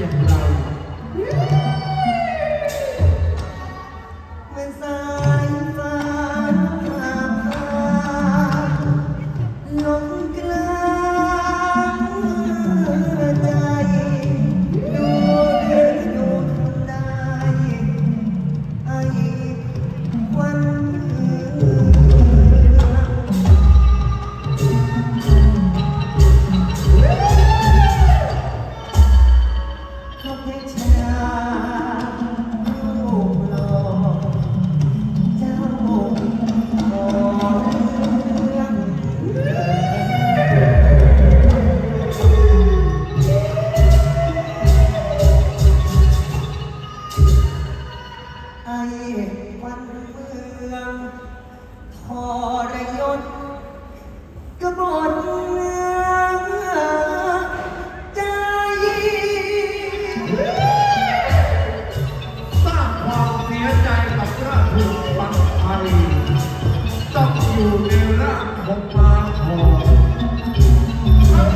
yang ไอ้วันเมืองทรยศ